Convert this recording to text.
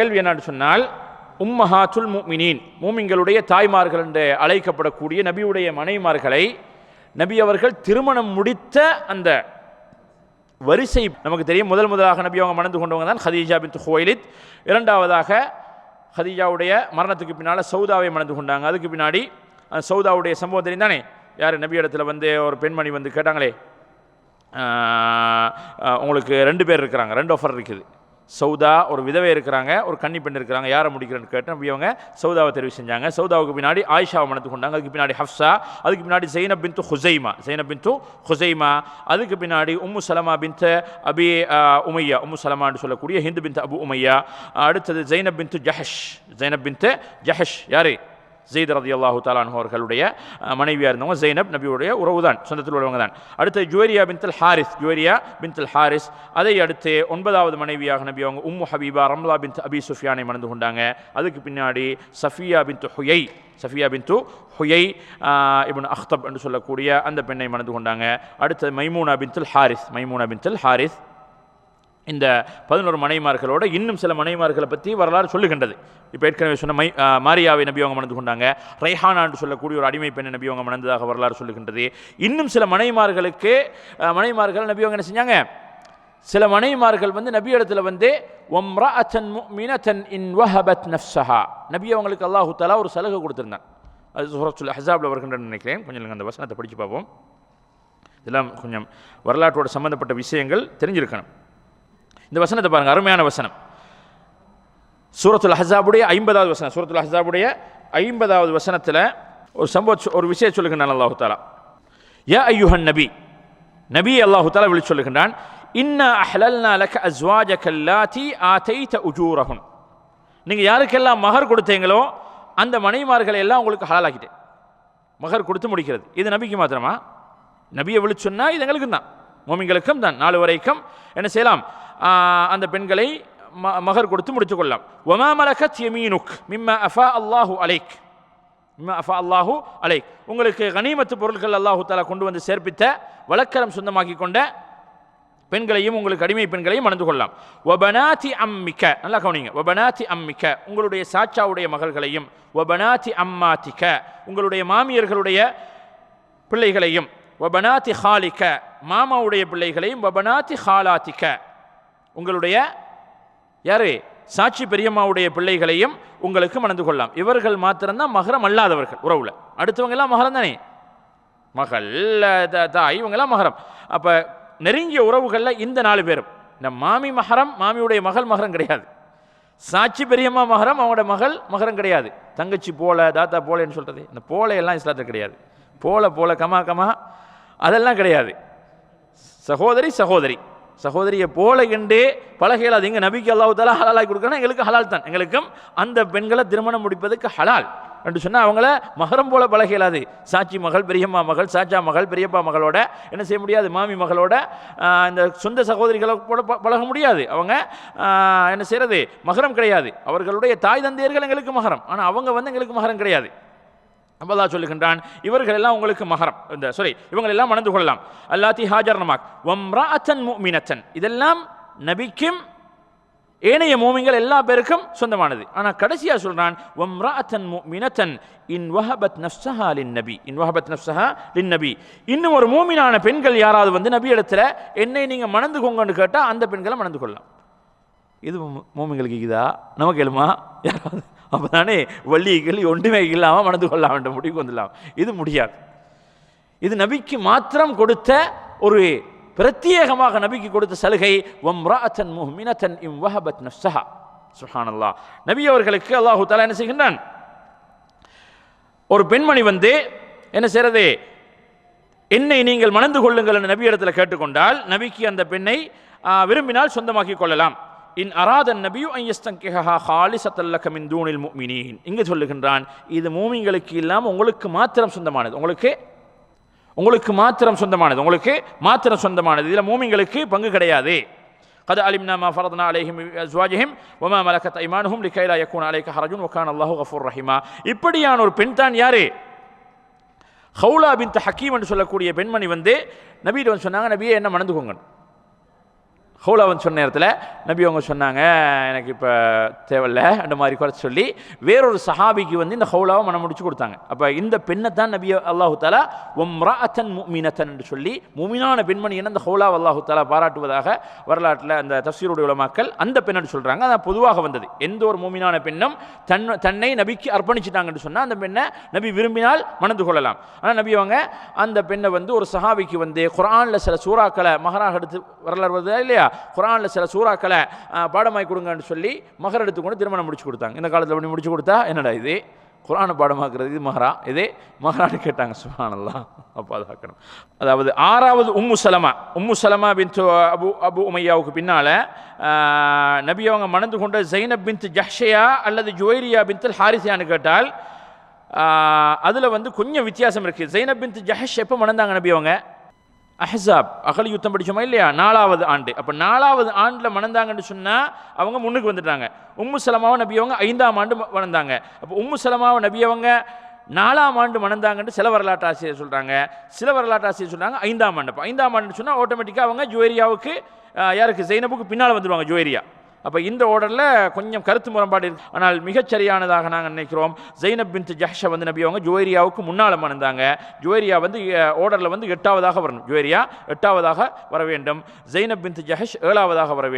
கேள்வி என்னன்னு சொன்னால் உம்மஹாத்துல் முமினீன் மூமிங்களுடைய தாய்மார்கள் என்று அழைக்கப்படக்கூடிய நபியுடைய மனைமார்களை நபி அவர்கள் திருமணம் முடித்த அந்த வரிசை நமக்கு தெரியும். முதல் முதலாக நபி அவங்க மணந்து கொண்டவங்க தான் ஹதீஜா பின் ஹுவைலித். இரண்டாவதாக ஹதீஜாவுடைய மரணத்துக்கு பின்னால் சௌதாவை மணந்து கொண்டாங்க. அதுக்கு பின்னாடி அந்த சௌதாவுடைய சம்பவம் தெரியும் தானே யார் நபி இடத்துல வந்து ஒரு பெண்மணி வந்து கேட்டாங்களே உங்களுக்கு ரெண்டு பேர் இருக்கிறாங்க ரெண்டு ஆஃபர் இருக்குது. சௌதா ஒரு விதவை இருக்கிறாங்க ஒரு கன்னி பெண் இருக்கிறாங்க. யாரை முடிக்கிறேன்னு கேட்டேன். இவங்க அவங்க சௌதாவை தெரிவு செஞ்சாங்க. சௌதாவுக்கு பின்னாடி ஆயிஷாவை மணந்து கொண்டாங்க. அதுக்கு பின்னாடி ஹஃப்ஸா அதுக்கு பின்னாடி சைனப் பின் து ஹுசைமா. ஜெய்னப் பின்து ஹுசைமா. அதுக்கு பின்னாடி உம்மு சலமா பின்த் அபி உமையா. உம்மு சலமான்னு சொல்லக்கூடிய ஹிந்து பின் அபு உமையா. அடுத்தது ஜைனப் பின் து ஜஹஷ். ஜெய்னப் பின்த் ஜஹஷ். யாரு? ஜெயித் ரதி அல்லாஹு தாலான் அவர்களுடைய மனைவியாக இருந்தவங்க ஜெய்னப் நபியுடைய உறவு தான் சொந்தத்தில் உள்ளவங்க தான் அடுத்து ஜுவேரியா பின்தல் ஹாரிஸ் ஜுவேரியா பின்தல் ஹாரிஸ். அதை அடுத்து ஒன்பதாவது மனைவியாக நபி அவங்க உம்மு ஹபீபா ரம்லா பின் அபி சுஃபியானை மணந்து கொண்டாங்க. அதுக்கு பின்னாடி சஃபியா பின் ஹுயை சஃபியா பின் ஹுயை இப்னு அஹ்தப் என்று சொல்லக்கூடிய அந்த பெண்ணை மணந்து கொண்டாங்க. அடுத்து Maimuna bint Harith Maimuna bint Harith. இந்த பதினோரு மனைமார்களோட இன்னும் சில மனைமார்களை பற்றி வரலாறு சொல்லுகின்றது. இப்போ ஏற்கனவே சொன்ன மை மாரியாவை நபி அவங்க மணந்து கொண்டாங்க. ரைஹானா என்று சொல்லக்கூடிய ஒரு அடிமை பெண்ணை நபி அவங்க மணந்ததாக வரலாறு சொல்லுகின்றது. இன்னும் சில மனைமார்களுக்கு மனைமார்கள் நபி அவங்க என்ன செஞ்சாங்க? சில மனைமார்கள் வந்து நபி இடத்துல வந்து ஒம்ரா ஒம்ரஅத்தன் முஃமினத்தன் இன் வஹபத் நஃப்ஸஹா. நபி அவங்களுக்கு அல்லாஹு தலா ஒரு சலுகை கொடுத்துருந்தான். அது சூரத்துல் அஹ்ஸாப்ல வருகின்றன்னு நினைக்கிறேன். கொஞ்சம் அந்த வசனத்தை படித்து பார்ப்போம். இதெல்லாம் கொஞ்சம் வரலாற்றோட சம்மந்தப்பட்ட விஷயங்கள் தெரிஞ்சிருக்கணும். இந்த வசனத்தை பாருங்கள் அருமையான வசனம். சூரத்துல் அஹ்ஸாபுடைய ஐம்பதாவது வசனம். சூரத்துல் அஹ்ஸாபுடைய ஐம்பதாவது வசனத்தில் ஒரு சம்பவ ஒரு விஷயம் சொல்லுகின்றான் அல்லாஹு தாலா யா ஐயுஹன் நபி. நபி அல்லாஹு தாலா விழி சொல்லுகின்றான் இன்னா அஹ்லல்னா லக அஸ்வாஜக அல்லாதி ஆதைத உஜூரஹுன் நீங்கள் யாருக்கெல்லாம் மகர் கொடுத்தீங்களோ அந்த மனைமார்களை எல்லாம் உங்களுக்கு ஹலாலாக்கிட்டேன் மகர் கொடுத்து முடிக்கிறது. இது நபிக்கு மாத்திரமா? நபியை விழிச்சுன்னா இது எங்களுக்கும் தான் மோமிங்களுக்கும் தான் நாலு வரைக்கும் என்ன செய்யலாம்? அந்த பெண்களை ம- மகர் கொடுத்து முடித்துக்கொள்ளலாம். ஒமா மலகத் யமீனுக் மிம்ம அஃபா அல்லாஹு அலைக். மிம்ம அஃபா அல்லாஹு அலைக். உங்களுக்கு கனிமத்து பொருட்கள் அல்லாஹு தாலா கொண்டு வந்து சேர்ப்பித்த வழக்கரம் சொந்தமாக்கி கொண்ட பெண்களையும் உங்களுக்கு அடிமை பெண்களையும் மணந்து கொள்ளலாம். ஒபனாதி அம்மிக்க நல்லா கவனிங்க. ஒபனாதி அம்மிக்க உங்களுடைய சாச்சாவுடைய மகள்களையும் ஒபனாதி அம்மாத்திக்க உங்களுடைய மாமியர்களுடைய பிள்ளைகளையும் ஒபனாதி ஹாலிக்க மாமாவுடைய பிள்ளைகளையும் பபனாத்தி ஹாலாத்திக்க உங்களுடைய யாரு? சாட்சி பெரியம்மாவுடைய பிள்ளைகளையும் உங்களுக்கு மணந்து கொள்ளலாம். இவர்கள் மாத்திரம்தான் மகரம் அல்லாதவர்கள் உறவுல. அடுத்தவங்க எல்லாம் மகரம் தானே? மகள் தாய் இவங்கெல்லாம் மகரம். அப்போ நெருங்கிய உறவுகளில் இந்த நாலு பேரும். இந்த மாமி மகரம் மாமியுடைய மகள் மகரம் கிடையாது. சாட்சி பெரியம்மா மகரம் அவங்களோட மகள் மகரம் கிடையாது. தங்கச்சி போல தாத்தா போலேன்னு சொல்கிறது இந்த போல எல்லாம் இஸ்லாத்தில் கிடையாது. போல போல கமா கமா அதெல்லாம் கிடையாது. சகோதரி சகோதரி. சகோதரியை போல கண்டே பழகையில் அது எங்கள் நபிக்கு அல்லாஹ் தாலா கொடுக்கணும் எங்களுக்கு ஹலால் தான். எங்களுக்கும் அந்த பெண்களை திருமணம் முடிப்பதற்கு ஹலால். என்று சொன்னால் அவங்கள மகரம் போல பழகையிலாது. சாச்சி சாட்சி மகள் பெரியம்மா மகள் சாச்சா மகள் பெரியப்பா மகளோட என்ன செய்ய முடியாது? மாமி மகளோட இந்த சொந்த சகோதரிகளை கூட ப- பழக முடியாது. அவங்க என்ன செய்கிறது மகரம் கிடையாது. அவர்களுடைய தாய் தந்தையர்கள் எங்களுக்கு மகரம். ஆனால் அவங்க வந்து எங்களுக்கு மகரம் கிடையாது. அல்லாஹ் சொல்லுகின்றான் இவர்கள் எல்லாம் உங்களுக்கு மகரம். இந்த சாரி இவங்க எல்லாம் மணந்து கொள்ளலாம். அல்லாத்தி ஹாஜர் நமாக். வம்ராஅத்தன் முஃமினத்தன் இதெல்லாம் நபிக்கும் ஏனைய மூமிங்கள் எல்லா பேருக்கும் சொந்தமானது. ஆனா கடைசியா சொல்றான் வம்ராஅத்தன் முஃமினத்தன் இன் வஹபத் நஃப்சஹா லின் நபி. இன் வஹபத் நஃப்சஹா லின் நபி. இன்னும் ஒரு மூமினான பெண்கள் யாராவது வந்து நபி இடத்துல என்னை நீங்கள் மணந்து கொங்கன்னு கேட்டால் அந்த பெண்களை மணந்து கொள்ளலாம். இது மூமிங்களுக்கு இதா நமக்கு எழுமா யாராவது? அப்பதானே வள்ளி கிளி ஒன்றுமே இல்லாமல் மணந்து கொள்ள வேண்டும். முடிவுக்கு வந்துடலாம். இது முடியாது. இது நபிக்கு மாத்திரம் கொடுத்த ஒரு பிரத்யேகமாக நபிக்கு கொடுத்த சலுகை. வம்ராஅத்தன் முஹ்மினத்தன் இம் வஹபத் நஃப்ஸஹா. சுப்ஹானல்லாஹ் நபி அவர்களுக்கு அல்லாஹு தாலா என்ன செய்கின்றான்? ஒரு பெண்மணி வந்து என்ன செய்யறது? என்னை நீங்கள் மணந்து கொள்ளுங்கள் என்று நபி இடத்துல கேட்டுக்கொண்டால் நபிக்கு அந்த பெண்ணை விரும்பினால் சொந்தமாக்கி கொள்ளலாம். இன் அராதன் நபியு ஐயஸ்தங்கிஹா ஹாலிசத்தல்லக மின் தூணில் முஃமினீன் இங்கு சொல்லுகின்றான் இது மூமிங்களுக்கு இல்லாமல் உங்களுக்கு மாத்திரம் சொந்தமானது உங்களுக்கு உங்களுக்கு மாத்திரம் சொந்தமானது உங்களுக்கு மாத்திரம் சொந்தமானது இதில் மூமிங்களுக்கு பங்கு கிடையாது قد علمنا ما فرضنا عليهم من ازواجهم وما ملكت ايمانهم لكي لا يكون عليك حرج وكان الله غفور رحيما இப்படியான ஒரு பெண் தான் யாரு ஹவுலா பின் ஹக்கீம் என்று சொல்லக்கூடிய பெண்மணி வந்து நபியிடம் சொன்னாங்க நபியே என்ன மணந்துக்கோங்க ஹவுலாவன் சொன்ன நேரத்தில் நபி அவங்க சொன்னாங்க எனக்கு இப்போ தேவையில்ல அந்த மாதிரி குறைச்சி சொல்லி வேறொரு சஹாபிக்கு வந்து இந்த ஹவுலாவை மனம் முடிச்சு கொடுத்தாங்க. அப்போ இந்த பெண்ணை தான் நபி அல்லாஹு தாலா ஒம்ராத்தன் மீனத்தன் என்று சொல்லி முமினான பெண்மணி என்ன இந்த ஹவுலா அல்லாஹு தாலா பாராட்டுவதாக வரலாற்றில் அந்த தஃசீருடைய உலமாக்கள் அந்த பெண்ணு சொல்கிறாங்க அதான் பொதுவாக வந்தது. எந்த ஒரு மூமினான பெண்ணும் தன் தன்னை நபிக்கு அர்ப்பணிச்சிட்டாங்கன்னு சொன்னால் அந்த பெண்ணை நபி விரும்பினால் மணந்து கொள்ளலாம். ஆனால் நபி அவங்க அந்த பெண்ணை வந்து ஒரு சஹாபிக்கு வந்து குரானில் சில சூறாக்களை மகராக எடுத்து வரலாறு வருதா இல்லையா? குரானில் சில சூறாக்களை பாடமாக்கி கொடுங்கன்னு சொல்லி மகர் எடுத்துக்கொண்டு திருமணம் முடிச்சு கொடுத்தாங்க. இந்த காலத்தில் அப்படி முடிச்சு கொடுத்தா என்னடா இது? குரானை பாடமாக்குறது இது மஹரா இதே மஹரான்னு கேட்டாங்க. சுபானல்லாம் அப்போ அதாக்கணும் அதாவது ஆறாவது உம்மு சலமா. உம்மு சலமா பின் அபு அபு உமையாவுக்கு பின்னால் நபி அவங்க மணந்து கொண்ட ஜைனப் பின் ஜஹ்ஷயா அல்லது ஜுவைரியா பின் ஹாரிசியான்னு கேட்டால் அதில் வந்து கொஞ்சம் வித்தியாசம் இருக்குது ஜைனப் பின் ஜஹஷ் எப்போ மணந்தாங்க நபி அவங்க? அஹ்ஸாப் அகல் யுத்தம் படிச்சோமா இல்லையா? நாலாவது ஆண்டு. அப்போ நாலாவது ஆண்டில் மணந்தாங்கன்னு சொன்னால் அவங்க முன்னுக்கு வந்துட்டாங்க. உம்மு சலமாவை நபியவங்க ஐந்தாம் ஆண்டு மணந்தாங்க. அப்போ உம்மு சலமாவை நபியவங்க நாலாம் ஆண்டு மணந்தாங்கன்னு சில வரலாற்று ஆசிரியர் சொல்கிறாங்க சில வரலாற்று ஆசிரியர் சொல்கிறாங்க ஐந்தாம் ஆண்டு. அப்போ ஐந்தாம் ஆண்டுன்னு சொன்னால் ஆட்டோமேட்டிக்காக அவங்க ஜுவேரியாவுக்கு யாருக்கு? ஜெயினபுக்கு பின்னால் வந்துடுவாங்க ஜுவேரியா. அப்போ இந்த ஆர்டரில் கொஞ்சம் கருத்து முரண்பாடு இருக்கு. ஆனால் மிகச்சரியானதாக நாங்கள் நினைக்கிறோம். ஜெய்னப் பின் ஜஹ்ஷா வந்து நபி அவங்க ஜுவேரியாவுக்கு முன்னால் மணந்தாங்க. ஜுவேரியா வந்து ஆர்டரில் வந்து எட்டாவதாக வரணும். ஜுவேரியா எட்டாவதாக வர வேண்டும். ஜெய்னப் பின் ஜஹஷ் ஏழாவதாக வர வேண்டும்.